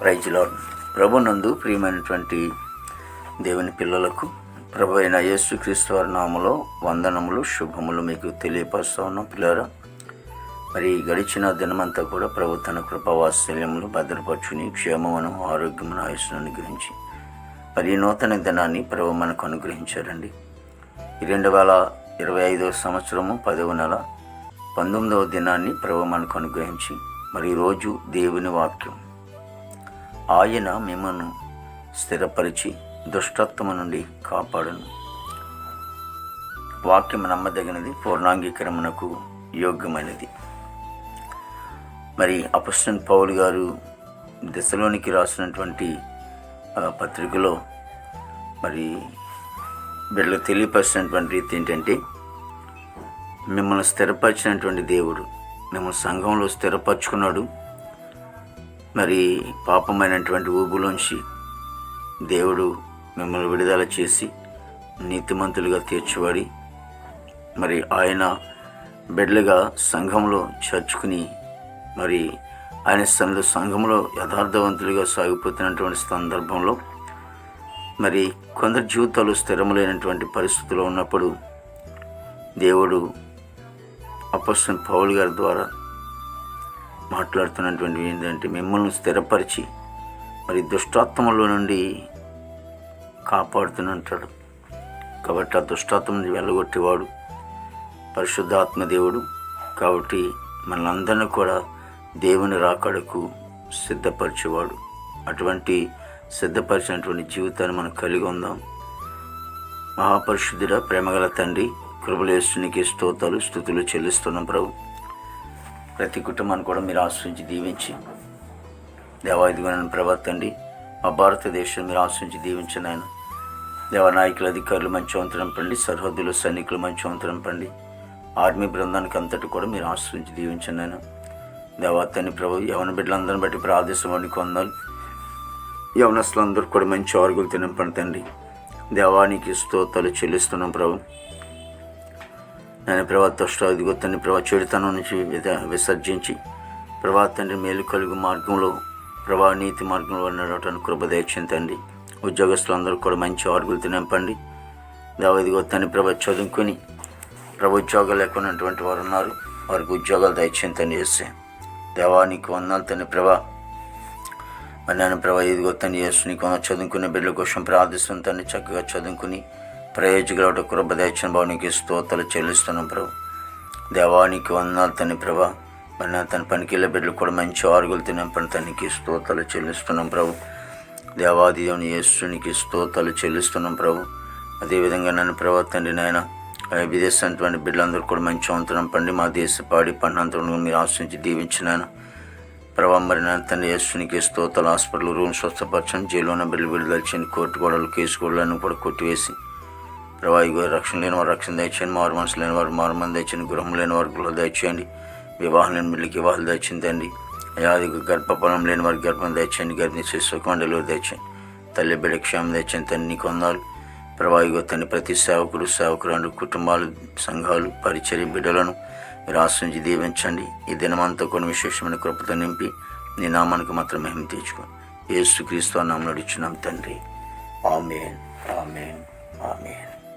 ప్రైజ్లో ప్రభునందు ప్రియమైనటువంటి దేవుని పిల్లలకు ప్రభు అయిన యేసుక్రీస్తు వారి నామలో వందనములు శుభములు మీకు తెలియపరుస్తూ ఉన్నాం పిల్లరా. మరి గడిచిన దినమంతా కూడా ప్రభు తన కృపవాత్సల్యములు భద్రపరచుని క్షేమమును ఆరోగ్యమును ఆయుష్ను అనుగ్రహించి మరి నూతన దినాన్ని ప్రభు మనకు అనుగ్రహించారండి. రెండు వేల ఇరవై ఐదవ సంవత్సరము పదవ నెల పంతొమ్మిదవ దినాన్ని ప్రభు మనకు అనుగ్రహించి మరి రోజు దేవుని వాక్యం. ఆయన మిమ్మల్ని స్థిరపరిచి దుష్టత్వము నుండి కాపాడును. వాక్యం నమ్మదగినది పూర్ణాంగీకరమునకు యోగ్యమైనది. మరి అపస్టన్ పౌల్ గారు దశలోనికి రాసినటువంటి పత్రికలో మరి వీళ్ళకి తెలియపరిచినటువంటి రీతి ఏంటంటే మిమ్మల్ని స్థిరపరిచినటువంటి దేవుడు మిమ్మల్ని సంఘంలో స్థిరపరచుకున్నాడు మరి పాపమైనటువంటి ఊబులోంచి దేవుడు మిమ్మల్ని విడుదల చేసి నీతిమంతులుగా తీర్చబడి మరి ఆయన బిడ్డలుగా సంఘంలో చేర్చుకుని మరి ఆయన సన్నిధి సంఘంలో యథార్థవంతులుగా సాగిపోతున్నటువంటి సందర్భంలో మరి కొందరి జీవితాలు స్థిరములైనటువంటి పరిస్థితుల్లో ఉన్నప్పుడు దేవుడు అపస్టన్ పౌల్ గారి ద్వారా మాట్లాడుతున్నటువంటి ఏంటంటే మిమ్మల్ని స్థిరపరిచి మరి దుష్టాత్మలో నుండి కాపాడుతుంటాడు కాబట్టి ఆ దుష్టాత్మని వెళ్ళగొట్టేవాడు పరిశుద్ధాత్మ దేవుడు. కాబట్టి మనందరినీ కూడా దేవుని రాకడకు సిద్ధపరిచేవాడు. అటువంటి సిద్ధపరిచినటువంటి జీవితాన్ని మనం కలిగి ఉందాం. మహాపరిశుద్ధుడ ప్రేమగల తండ్రి కృపలేస్తునికి స్తోతాలు స్థుతులు చెల్లిస్తున్నాం ప్రభు. ప్రతి కుటుంబాన్ని కూడా మీరు ఆశ్రయించి దీవించి. దేవాదిగుణను ప్రవర్తండి మా భారతదేశం మీరు ఆశ్రయించి దీవించిన ఆయన దేవనాయకుల అధికారులు మంచి వంతరం పండి సరిహద్దులు సైనికులు మంచి వంతరం పండి. ఆర్మీ బృందానికి అంతటి కూడా మీరు ఆశ్రయించి దీవించండి ఆయన దేవాతని ప్రభు యవన బిడ్డలందరిని బట్టి ప్రాదేశం కొందాలు యవనస్తులందరూ కూడా మంచి ఆరుగులు తినంపండి తండ్రి. దేవానికి స్తోత్రాలు చెల్లిస్తున్నాం ప్రభు. నేను ప్రభా దుష్టాదిగో తండ్రి ప్రభా చెడుతనం నుంచి విసర్జించి ప్రభా తండ్రి మేలు కలుగు మార్గంలో ప్రభా నీతి మార్గంలో నడవటానికి కృప తండి ఉద్యోగస్తులు ఉద్యోగస్తులందరూ కూడా మంచి ఆరుగులు తినంపండి దేవాదిగో తండ్రి ప్రభా చదువుకొని ప్రభు ఉద్యోగాలు లేకున్నటువంటి వారు ఉన్నారు. వారికి ఉద్యోగాలు దయచేయండి చేస్తే దేవానికి వందాలు తండ్రి ప్రభా. మరి నేను ప్రభా ఇదిగో తండ్రి యేసు నీకు చదువుకునే బిడ్డల కోసం ప్రార్థిస్తుంది తండ్రి. చక్కగా చదువుకుని ప్రయోజకుల కృప దయచిన భావానికి స్తోతలు చెల్లిస్తున్నాం ప్రభు. దేవానికి వందనాలు తని ప్రభా. మరి తన పనికిళ్ళ బిడ్డలు కూడా మంచి ఆరుగులు తినపని తనకి స్తోతలు చెల్లిస్తున్నాం ప్రభు. దేవాది దేవుని యేసునికి స్తోతలు చెల్లిస్తున్నాం ప్రభు. అదేవిధంగా నన్ను ప్రభా తండ్రి నాయన విదేశటువంటి బిడ్డలందరూ కూడా మంచి వంతనం పండి మా దేశ పాడి పన్నంతరం మీరు ఆశ్రయించి దీవించినాను ప్రభా మరి నా తండ్రి యేసునికి స్తోతలు హాస్పిటల్ రూమ్ స్వస్థపరచండి ఉన్న బిడ్డలు విడుదల చేయండి కోర్టు గోడలు కేసు గోడలను కూడా కొట్టివేసి ప్రభా ఇగో రక్షణ లేని వారు రక్షణ దయచేయండి. మారు మనసు లేని వారు మారు మంది దయచేయండి. గృహం లేని వారు గృహ దయచేయండి. వివాహం లేని బిడ్డలకి వివాహాలు దయచేయండి. అది గర్భఫలం లేని వారికి గర్భం దయచేయండి. గర్భిణి శిశుకం డెలివరీ తెచ్చండి తల్లి బిడ్డ క్షేమం దయచేయండి. తన్ని కొందాలు. వందాలు ప్రభా ఇగో ప్రతి సేవకుడు సేవకురాలు కుటుంబాలు సంఘాలు పరిచర్య బిడ్డలను మీరు ఆశ్రయించి దీవించండి. ఈ దినమంతా కొన్ని విశేషమైన కృపతో నింపి నీ నామానికి మాత్రం మహిమ తెచ్చుకోండి. ఏసుక్రీస్తు క్రీస్తు నడుచున్నాం తండ్రి. ఆమెన్. ఆమెన్. ఆమెన్.